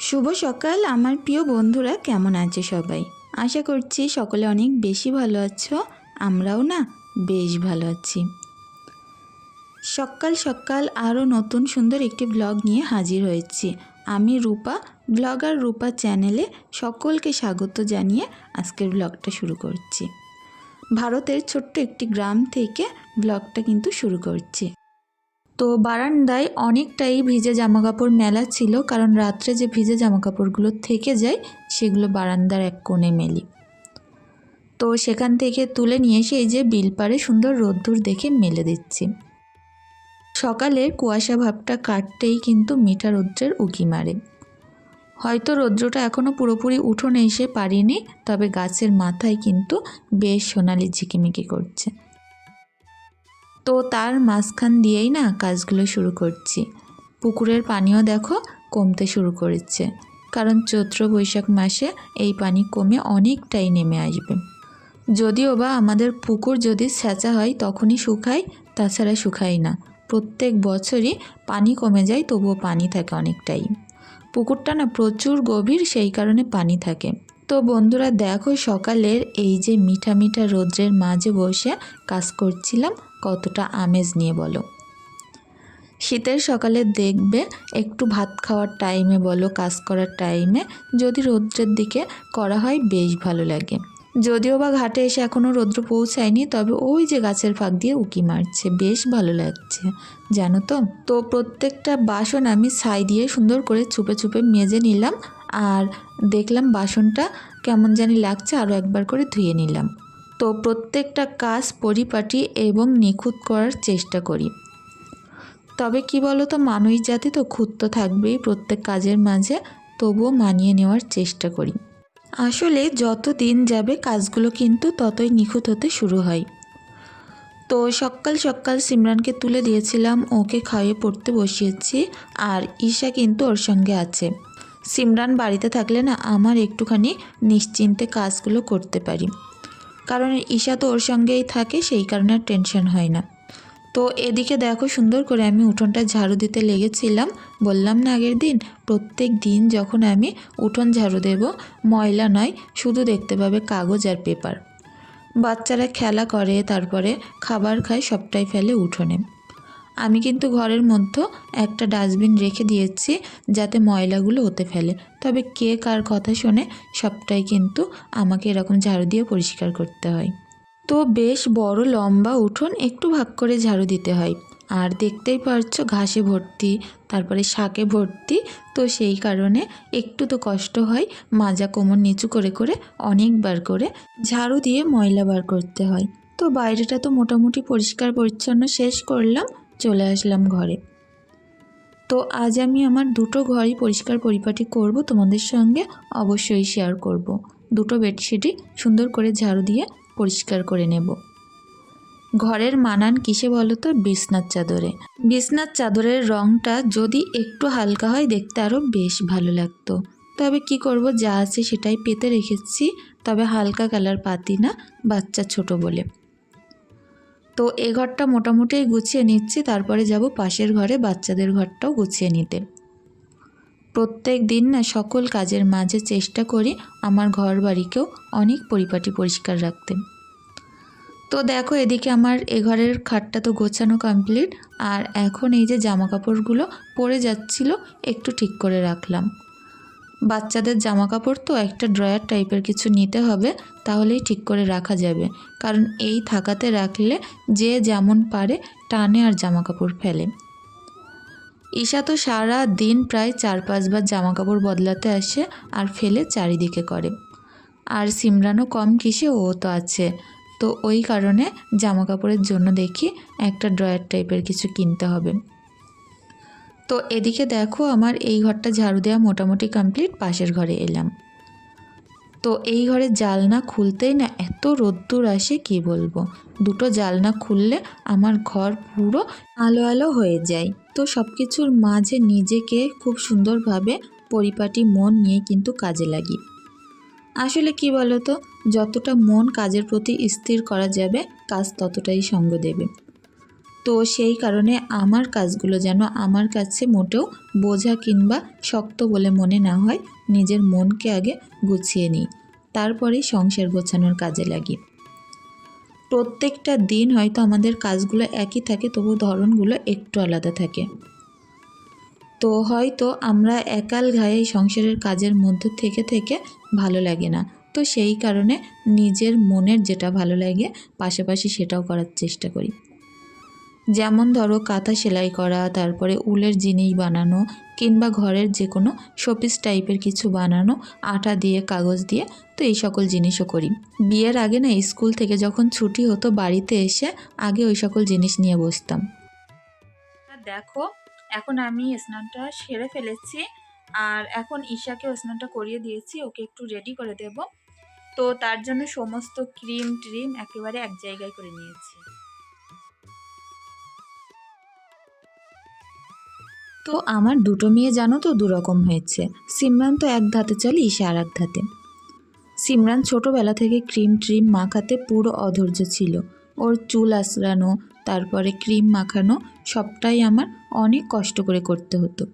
শুভ সকাল, আমার প্রিয় বন্ধুরা, কেমন আছে সবাই? আশা করছি সকলে অনেক বেশি ভালো আছো, আমরাও না বেশ ভালো আছি। সকাল সকাল আরও নতুন সুন্দর একটি ব্লগ নিয়ে হাজির হয়েছি। আমি রূপা ব্লগার রূপা চ্যানেলে সকলকে স্বাগত জানিয়ে আজকের ব্লগটা শুরু করছি। ভারতের ছোট্ট একটি গ্রাম থেকে ব্লগটা কিন্তু শুরু করছি। তো বারান্দায় অনেকটাই ভিজে জামাকাপড় মেলা ছিল, কারণ রাত্রে যে ভিজে জামাকাপড়গুলো থেকে যায়, সেগুলো বারান্দার এক কোণে মেলি। তো সেখান থেকে তুলে নিয়ে এসে এই যে বিল পাড়ে সুন্দর রোদ্দুর দেখে মেলে দিচ্ছি। সকালের কুয়াশা ভাবটা কাটতেই কিন্তু মিঠা রৌদ্রের উকি মারে। হয়তো রৌদ্রটা এখনও পুরোপুরি উঠোনে এসে পারিনি তবে গাছের মাথায় কিন্তু বেশ সোনালি ঝিকিমিকি করছে। তো তার মাঝখান দিয়েই না কাজগুলো শুরু করছি। পুকুরের পানিও দেখো কমতে শুরু করেছে। কারণ চৈত্র বৈশাখ মাসে এই পানি কমে অনেকটাই নেমে আসবে। যদিও বা আমাদের পুকুর যদি স্যাঁচা হয় তখনই শুকায়, তাছাড়া শুকায় না। প্রত্যেক বছরই পানি কমে যায়, তবুও পানি থাকে অনেকটাই। পুকুরটা না প্রচুর গভীর, সেই কারণে পানি থাকে। তো বন্ধুরা দেখো সকালের এই যে মিঠা মিঠা রৌদ্রের মাঝে বসে কাজ করছিলাম, কতটা আমেজ নিয়ে বলো। শীতের সকালে দেখবে একটু ভাত খাওয়ার টাইমে বলো, কাজ করার টাইমে যদি রৌদ্রের দিকে করা হয় বেশ ভালো লাগে। যদিও বা ঘাটে এসে এখনও রৌদ্র পৌঁছায়নি, তবে ওই যে গাছের ফাঁক দিয়ে উকি মারছে, বেশ ভালো লাগছে, জানো তো? তো প্রত্যেকটা বাসন আমি ছাই দিয়ে সুন্দর করে চুপে চুপে মেজে নিলাম আর দেখলাম বাসনটা কেমন জানি লাগছে আরও একবার করে ধুয়ে নিলাম। তো প্রত্যেকটা কাজ পরিপাটি এবং নিখুঁত করার চেষ্টা করি। তবে কি বলো তো মানুষ জাতি তো খুঁত তো থাকবেই প্রত্যেক কাজের মাঝে, তবুও মানিয়ে নেওয়ার চেষ্টা করি। আসলে যত দিন যাবে কাজগুলো কিন্তু ততই নিখুঁত হতে শুরু হয়। তো সকাল সকাল সিমরানকে তুলে দিয়েছিলাম, ওকে খাইয়ে পড়তে বসিয়েছি, আর ঈশা কিন্তু ওর সঙ্গে আছে। সিমরান বাড়িতে থাকলে না আমার একটুখানি নিশ্চিন্তে কাজগুলো করতে পারি। কারণ ঈশা তো ওর সঙ্গেই থাকে, সেই কারণে আর টেনশন হয় না। তো এদিকে দেখো সুন্দর করে আমি উঠোনটা ঝাড়ু দিতে লেগেছিলাম। বললাম না আগের দিন, প্রত্যেক দিন যখন আমি উঠোন ঝাড়ু দেব, ময়লা নয়, শুধু দেখতে পাবে কাগজ আর পেপার। বাচ্চারা খেলা করে, তারপরে খাবার খায়, সবটাই ফেলে উঠোনে। আমি কিন্তু ঘরের মধ্যে একটা ডাস্টবিন রেখে দিয়েছি যাতে ময়লাগুলো হতে ফেলে। তবে কে কার কথা শোনে সবটাই কিন্তু আমাকে এরকম ঝাড়ু দিয়ে পরিষ্কার করতে হয়। তো বেশ বড় লম্বা উঠোন একটু ভাগ করে ঝাড়ু দিতে হয়। আর দেখতেই পারছ ঘাসে ভর্তি, তারপরে শাকে ভর্তি। তো সেই কারণে একটু তো কষ্ট হয় মাজা কোমর নিচু করে করে অনেকবার করে ঝাড়ু দিয়ে ময়লা বার করতে হয়। তো বাইরেটা তো মোটামুটি পরিষ্কার পরিচ্ছন্ন শেষ করলাম। চলে আসলাম ঘরে। তো আজ আমি আমার দুটো ঘরই পরিষ্কার পরিপাটি করব, তোমাদের সঙ্গে অবশ্যই শেয়ার করব। দুটো বেডশিটই সুন্দর করে ঝাড়ু দিয়ে পরিষ্কার করে নেব। ঘরের মানান কিসে বলো তো? বিছনার চাদরে। বিছনার চাদরের রঙটা যদি একটু হালকা হয়, দেখতে আরও বেশ ভালো লাগতো। তবে কি করব? যা আছে সেটাই পেতে রেখেছি। তবে হালকা কালার পাতি না, বাচ্চা ছোট বলে। তো এ ঘরটা মোটামুটি গুছিয়ে নিচ্ছি। তারপরে যাব পাশের ঘরে বাচ্চাদের ঘরটাও গুছিয়ে নিতে। প্রত্যেক দিন না সকল কাজের মাঝে চেষ্টা করি আমার ঘর বাড়িকেও অনেক পরিপাটি পরিষ্কার রাখতে। তো দেখো এদিকে আমার এ ঘরের খাটটা তো গোছানো কমপ্লিট আর এখন এই যে জামা কাপড়গুলো পরে যাচ্ছিল, একটু ঠিক করে রাখলাম। বাচ্চাদের জামা কাপড় তো একটা ড্রয়ার টাইপের কিছু নিতে হবে, তাহলেই ঠিক করে রাখা যাবে। কারণ এই থাকাতে রাখলে যে যেমন পারে টানে আর জামা কাপড় ফেলে। ঈশা তো সারা দিন প্রায় চার পাঁচবার জামা কাপড় বদলাতে আসে আর ফেলে চারিদিকে করে। আর সিমরানও কম কিসে ও তো আছে। তো ওই কারণে জামা কাপড়ের জন্য দেখি একটা ড্রয়ার টাইপের কিছু কিনতে হবে। তো এদিকে দেখো আমার এই ঘরটা ঝাড়ু দেওয়া মোটামুটি কমপ্লিট পাশের ঘরে এলাম। তো এই ঘরে জালনা খুলতেই না এত রোদ্দুর আসে, কি বলব? দুটো জালনা খুললে আমার ঘর পুরো আলো আলো হয়ে যায়। তো সব কিছুর মাঝে নিজেকে খুব সুন্দরভাবে পরিপাটি মন নিয়ে কিন্তু কাজে লাগি। আসলে কি বলতো? যতটা মন কাজের প্রতি স্থির করা যাবে, কাজ ততটাই সঙ্গ দেবে। তো সেই কারণে আমার কাজগুলো যেন আমার কাছে মোটেও বোঝা কিংবা শক্ত বলে মনে না হয়, নিজের মনকে আগে গুছিয়ে নিই, তারপরে সংসার গোছানোর কাজে লাগি। প্রত্যেকটা দিন হয়তো আমাদের কাজগুলো একই থাকে, তবু ধরনগুলো একটু আলাদা থাকে। তো হয়তো আমরা একাল ঘায়ে সংসারের কাজের মধ্যে থেকে থেকে ভালো লাগে না। তো সেই কারণে নিজের মনের যেটা ভালো লাগে, পাশাপাশি সেটাও করার চেষ্টা করি। যেমন ধরো কাঁথা সেলাই করা, তারপরে উলের জিনিস বানানো কিংবা ঘরের যে কোনো শোপিস টাইপের কিছু বানানো, আটা দিয়ে, কাগজ দিয়ে, তো এই সকল জিনিসও করি। বিয়ের আগে না স্কুল থেকে যখন ছুটি হতো বাড়িতে এসে আগে ওই সকল জিনিস নিয়ে বসতাম। দেখো, এখন আমি স্নানটা সেরে ফেলেছি আর এখন ঈশাকেও স্নানটা করিয়ে দিয়েছি, ওকে একটু রেডি করে দেব। তো তার জন্য সমস্ত ক্রিম ট্রিম একেবারে এক জায়গায় করে নিয়েছি। তো আমার দুটো মেয়ে জানো তো দুরকম হয়েছে। সিমরান তো এক ধাতে চলে ঈশা আর এক ধাতে। সিমরান ছোটোবেলা থেকে ক্রিম ট্রিম মাখাতে পুরো অধৈর্য ছিল। ওর চুল আঁচড়ানো তারপরে ক্রিম মাখানো, সবটাই আমার অনেক কষ্ট করে করতে হতো।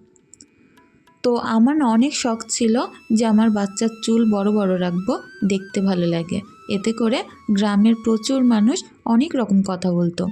তো আমার অনেক শখ ছিল যে আমার বাচ্চার চুল বড় বড় রাখব, দেখতে ভালো লাগে। এতে করে গ্রামের প্রচুর মানুষ অনেক রকম কথা বলতো।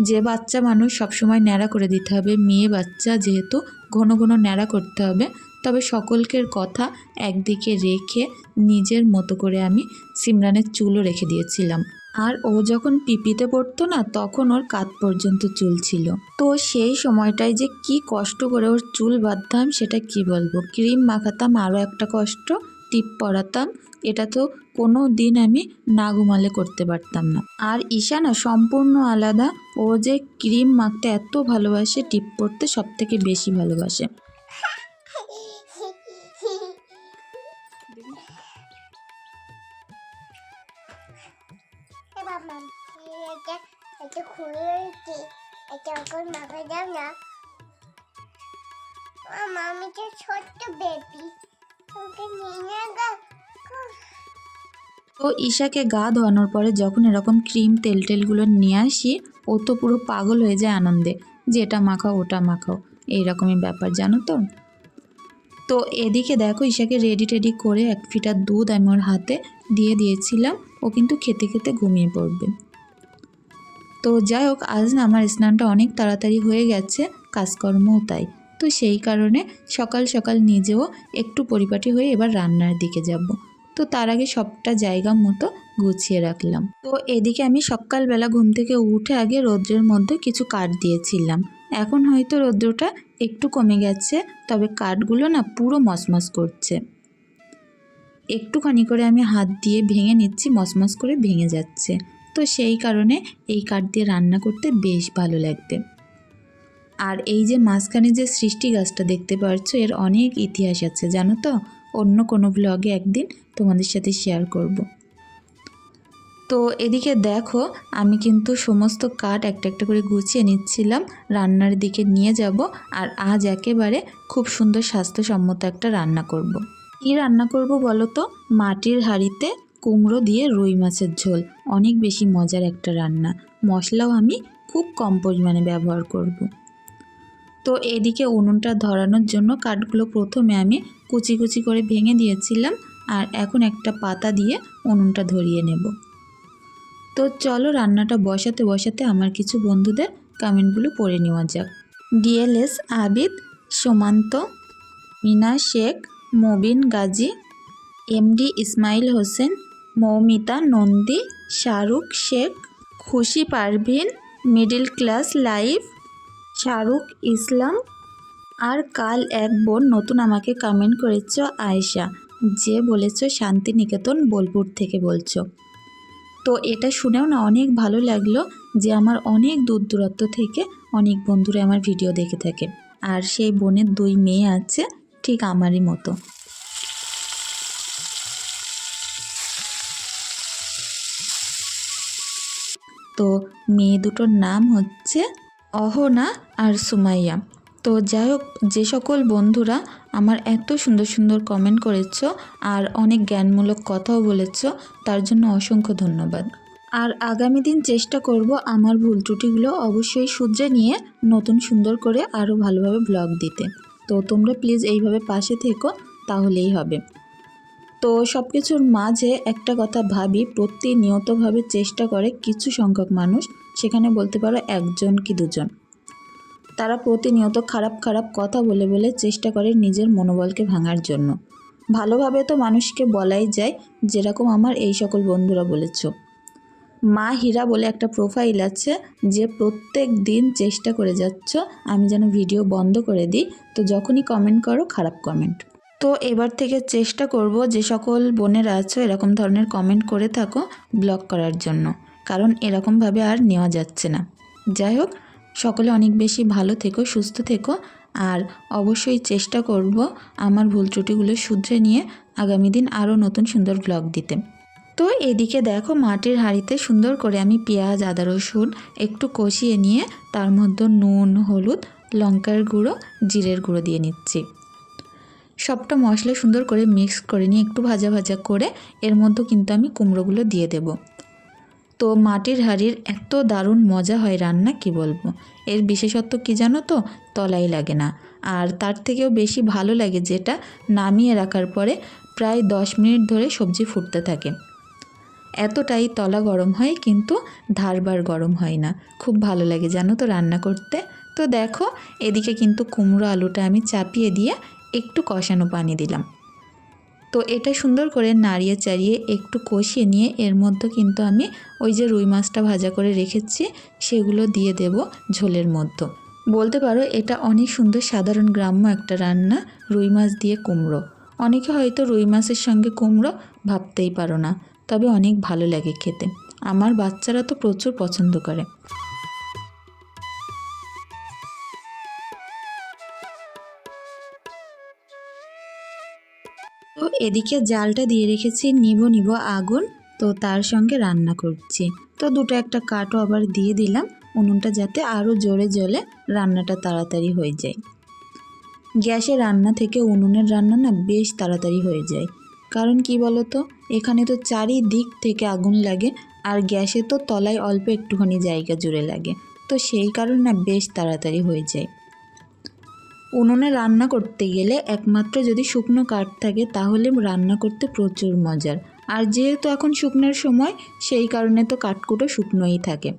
যে বাচ্চা মানুষ সবসময় ন্যাড়া করে দিতে হবে, মেয়ে বাচ্চা যেহেতু ঘন ঘন ন্যাড়া করতে হবে, তবে সকলকের কথা একদিকে রেখে নিজের মতো করে আমি সিমরানের চুলও রেখে দিয়েছিলাম। আর ও যখন পিপিতে পড়তো না, তখন ওর কাত পর্যন্ত চুল ছিল। তো সেই সময়টায় যে কি কষ্ট করে ওর চুল বাঁধতাম, সেটা কি বলব? ক্রিম মাখাতাম আরও একটা কষ্ট। টিপ পরাতাম, এটা তো কোনো দিন আমি না ঘুমালে করতে পারতাম না। আর ঈশা না সম্পূর্ণ আলাদা, ও যে ক্রিম মাখতে এত ভালোবাসে, টিপ পরতে সব থেকে বেশি ভালোবাসে। ছোট্ট বেবি তো ঈশাকে গা ধোয়ানোর পরে যখন এরকম ক্রিম তেল টেলগুলো নিয়ে আসি, ও তো পুরো পাগল হয়ে যায় আনন্দে। যে এটা মাখাও, ওটা মাখাও। এইরকমই ব্যাপার, জানো তো? তো এদিকে দেখো, ঈশাকে রেডি টেডি করে এক ফিটার দুধ আমি ওর হাতে দিয়ে দিয়েছিলাম। ও কিন্তু খেতে খেতে ঘুমিয়ে পড়বে। তো যাই হোক, আজ না আমার স্নানটা অনেক তাড়াতাড়ি হয়ে গেছে, কাজকর্মও তাই। তো সেই কারণে সকাল সকাল নিজেও একটু পরিপাটি হয়ে এবার রান্নার দিকে যাব। তো তার আগে সবটা জায়গা মতো গুছিয়ে রাখলাম। তো এদিকে আমি সকালবেলা ঘুম থেকে উঠে আগে রৌদ্রের মধ্যে কিছু কাঠ দিয়েছিলাম। এখন হয়তো রৌদ্রটা একটু কমে গেছে, তবে কাঠগুলো না পুরো মসমস করছে। একটুখানি করে আমি হাত দিয়ে ভেঙে নিচ্ছি, মসমস করে ভেঙে যাচ্ছে। তো সেই কারণে এই কাঠ দিয়ে রান্না করতে বেশ ভালো লাগবে। আর এই যে মাঝখানে যে সৃষ্টি গাছটা দেখতে পাচ্ছ এর অনেক ইতিহাস আছে, জানো তো অন্য কোনো ব্লগে একদিন তোমাদের সাথে শেয়ার করব। তো এদিকে দেখো, আমি কিন্তু সমস্ত কাঠ একটা একটা করে গুছিয়ে নিচ্ছিলাম, রান্নার দিকে নিয়ে যাব, আর আজ একেবারে খুব সুন্দর স্বাস্থ্যসম্মত একটা রান্না করব। কি রান্না করব বলো তো মাটির হাঁড়িতে কুমড়ো দিয়ে রুই মাছের ঝোল, অনেক বেশি মজার একটা রান্না মশলাও আমি খুব কম পরিমাণে ব্যবহার করব। তো এদিকে উনুনটা ধরানোর জন্য কাঠগুলো প্রথমে আমি কুচি কুচি করে ভেঙে দিয়েছিলাম আর এখন একটা পাতা দিয়ে উনুনটা ধরিয়ে নেব। তো চলো রান্নাটা বসাতে বসাতে আমার কিছু বন্ধুদের কমেন্টগুলো পড়ে নেওয়া যাক। DLS, Abid, Somanta, Mina Sheikh, Mobin Gazi, MD Ismail Hossain, Moumita Nandi, Shahrukh Sheikh, Khushi Parvin, middle class life Shahrukh Islam আর কাল এক বোন নতুন আমাকে কমেন্ট করেছ, আয়েশা। যে বলেছ, শান্তিনিকেতন বোলপুর থেকে বলছো। তো এটা শুনেও না অনেক ভালো লাগল যে আমার অনেক দূর দূরত্ব থেকে অনেক বন্ধুরা আমার ভিডিও দেখে থাকে। আর সেই বোনের দুই মেয়ে আছে, ঠিক আমারই মতো। তো মেয়ে দুটোর নাম হচ্ছে অহনা আর সুমাইয়া। তো যাই হোক, যে সকল বন্ধুরা আমার এত সুন্দর সুন্দর কমেন্ট করেছ আর অনেক জ্ঞানমূলক কথাও বলেছ, তার জন্য অসংখ্য ধন্যবাদ। আর আগামী দিন চেষ্টা করব আমার ভুল ত্রুটিগুলো অবশ্যই শুধরে নিয়ে নতুন সুন্দর করে আরও ভালোভাবে ব্লগ দিতে। তো তোমরা প্লিজ এইভাবে পাশে থেকো, তাহলেই হবে। তো সব কিছুর মাঝে একটা কথা ভাবি, প্রতিনিয়তভাবে চেষ্টা করে কিছু সংখ্যক মানুষ সেখানে বলতে পারো একজন কি দুজন। তারা প্রতিনিয়ত খারাপ খারাপ কথা বলে বলে চেষ্টা করে নিজের মনোবলকে ভাঙার জন্য। ভালোভাবে তো মানুষকে বলাই যায়, যেরকম আমার এই সকল বন্ধুরা বলেছ। মা হীরা বলে একটা প্রোফাইল আছে, যে প্রত্যেক দিন চেষ্টা করে যাচ্ছ, আমি যেন ভিডিও বন্ধ করে দিই, তো যখনই কমেন্ট করো, খারাপ কমেন্ট তো এবার থেকে চেষ্টা করব যে সকল বোনেরা আছো, এরকম ধরনের কমেন্ট করে থাকো ব্লক করার জন্য। কারণ এরকমভাবে আর নেওয়া যাচ্ছে না। যাই হোক সকলে অনেক বেশি ভালো থেকো, সুস্থ থেকো, আর অবশ্যই চেষ্টা করব আমার ভুল ত্রুটিগুলো শুধরে নিয়ে আগামী দিন আরও নতুন সুন্দর ব্লগ দিতে। তো এদিকে দেখো মাটির হাঁড়িতে সুন্দর করে আমি পেঁয়াজ, আদা রসুন একটু কষিয়ে নিয়ে তার মধ্যে নুন, হলুদ, লঙ্কার গুঁড়ো, জিরের গুঁড়ো দিয়ে নিচ্ছি। সবটা মশলা সুন্দর করে মিক্স করে নিয়ে একটু ভাজা ভাজা করে এর মধ্যে কিন্তু আমি কুমড়োগুলো দিয়ে দেব। তো মাটির হাঁড়ির এত দারুণ মজা হয় রান্না, কি বলব? এর বিশেষত্ব কি জানো তো? তলাই লাগে না। আর তার থেকেও বেশি ভালো লাগে যেটা নামিয়ে রাখার পরে প্রায় দশ মিনিট ধরে সবজি ফুটতে থাকে। এতটাই তলা গরম হয় কিন্তু ধারবার গরম হয় না। খুব ভালো লাগে জানো তো রান্না করতে। তো দেখো, এদিকে কিন্তু কুমড়ো আলুটা আমি চাপিয়ে দিয়ে একটু কষানো পানি দিলাম। তো এটা সুন্দর করে নাড়িয়ে চাড়িয়ে একটু কষিয়ে নিয়ে এর মধ্যে কিন্তু আমি ওই যে রুই মাছটা ভাজা করে রেখেছি, সেগুলো দিয়ে দেব ঝোলের মধ্যে। বলতে পারো এটা অনেক সুন্দর সাধারণ গ্রাম্য একটা রান্না, রুই মাছ দিয়ে কুমড়ো। অনেকে হয়তো রুই মাছের সঙ্গে কুমড়ো ভাবতেই পারো না, তবে অনেক ভালো লাগে খেতে। আমার বাচ্চারা তো প্রচুর পছন্দ করে। এদিকে জালটা দিয়ে রেখেছি নিব নিব আগুন, তো তার সঙ্গে রান্না করছি। তো দুটো একটা কাঠও আবার দিয়ে দিলাম, উনুনটা যাতে আরও জোরে জ্বলে রান্নাটা তাড়াতাড়ি হয়ে যায়। গ্যাসে রান্না থেকে উনুনের রান্না না বেশ তাড়াতাড়ি হয়ে যায়। কারণ কি বলো তো এখানে তো চারিদিক থেকে আগুন লাগে, আর গ্যাসে তো তলায় অল্প একটুখানি জায়গা জুড়ে লাগে, তো সেই কারণে না বেশ তাড়াতাড়ি হয়ে যায়। উনুনে রান্না করতে গেলে একমাত্র যদি শুকনো কাঠ থাকে, তাহলে রান্না করতে প্রচুর মজার। আর যেহেতু এখন শুকনোর সময়, সেই কারণে তো কাঠকুটো শুকনোই থাকে।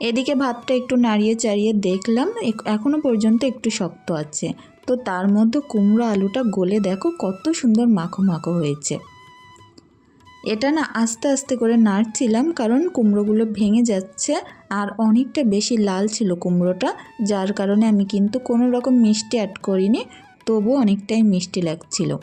এদিকে ভাতটা একটু নাড়িয়ে চাড়িয়ে দেখলাম, এক- এখনও পর্যন্ত একটু শক্ত আছে। তো তার মধ্যে কুমড়ো আলুটা গলে দেখো, কত সুন্দর মাখো মাখো হয়েছে। এটা না আস্তে আস্তে করে নাড়ছিলাম, কারণ কুমড়োগুলো ভেঙে যাচ্ছে আর অনেকটা বেশি লাল ছিল কুমড়োটা, যার কারণে আমি কিন্তু কোনো রকম মিষ্টি অ্যাড করিনি তবু অনেকটাই মিষ্টি লাগছিল।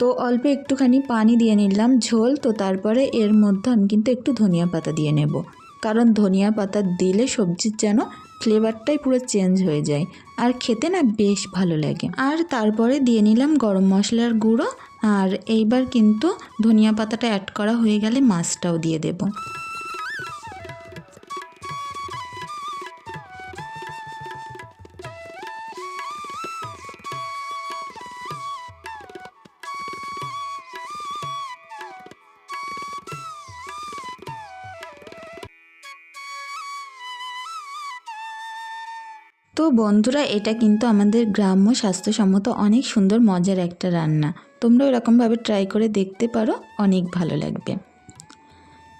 তো অল্প একটুখানি পানি দিয়ে নিলাম ঝোল, তো তারপরে এর মধ্যে আমি কিন্তু একটু ধনিয়া পাতা দিয়ে নেব। কারণ ধনিয়া পাতা দিলে সবজির যেন ফ্লেভারটাই পুরো চেঞ্জ হয়ে যায়, আর খেতে না বেশ ভালো লাগে। আর তারপরে দিয়ে নিলাম গরম মশলার গুঁড়ো, আর এইবার কিন্তু ধনিয়া পাতাটা অ্যাড করা হয়ে গেলে মাছটাও দিয়ে দেব। তো বন্ধুরা, এটা কিন্তু আমাদের গ্রাম্য স্বাস্থ্যসম্মত অনেক সুন্দর, মজার একটা রান্না। তোমরা এরকমভাবে ট্রাই করে দেখতে পারো, অনেক ভালো লাগবে।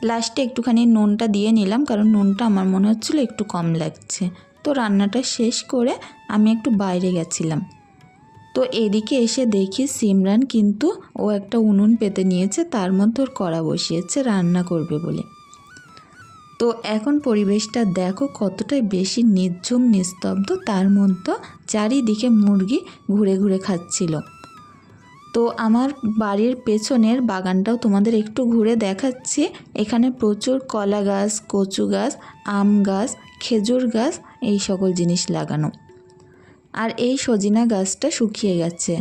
লাস্টে একটুখানি নুনটা দিয়ে নিলাম, কারণ নুনটা আমার মনে হচ্ছিল একটু কম লাগছে। তো রান্নাটা শেষ করে আমি একটু বাইরে গেছিলাম। তো এদিকে এসে দেখি সিমরান কিন্তু ও একটা উনুন পেতে নিয়েছে, তার মধ্যে ওর কড়া বসিয়েছে, রান্না করবে বলে। তো এখন পরিবেশটা দেখো কতটাই বেশি নির্ঝুম, নিস্তব্ধ। তার মধ্যে চারিদিকে মুরগি ঘুরে ঘুরে খাচ্ছিল। তো আমার বাড়ির পেছনের বাগানটাও তোমাদের একটু ঘুরে দেখাচ্ছি। এখানে প্রচুর কলা গাছ, কচু গাছ, আম গাছ, খেজুর গাছ, এই সকল জিনিস লাগানো। আর এই সজিনা গাছটা শুকিয়ে গেছে।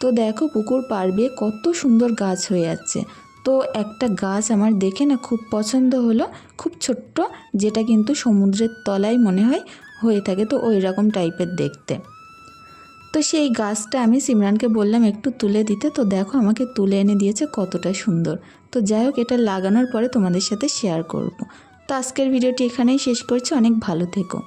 তো দেখো পুকুর পাড় বেয়ে কত সুন্দর গাছ হয়ে আছে। তো একটা গাছ আমার দেখে না খুব পছন্দ হলো, খুব ছোট্ট, যেটা কিন্তু সমুদ্রের তলায় মনে হয় হয়ে থাকে, তো ওই রকম টাইপের দেখতে। তো সেই গাছটা আমি সিমরানকে বললাম একটু তুলে দিতে, তো দেখো আমাকে তুলে এনে দিয়েছে কতটা সুন্দর। তো যাই হোক, এটা লাগানোর পরে তোমাদের সাথে শেয়ার করব। তো আজকের ভিডিওটি এখানেই শেষ করছি, অনেক ভালো থেকো।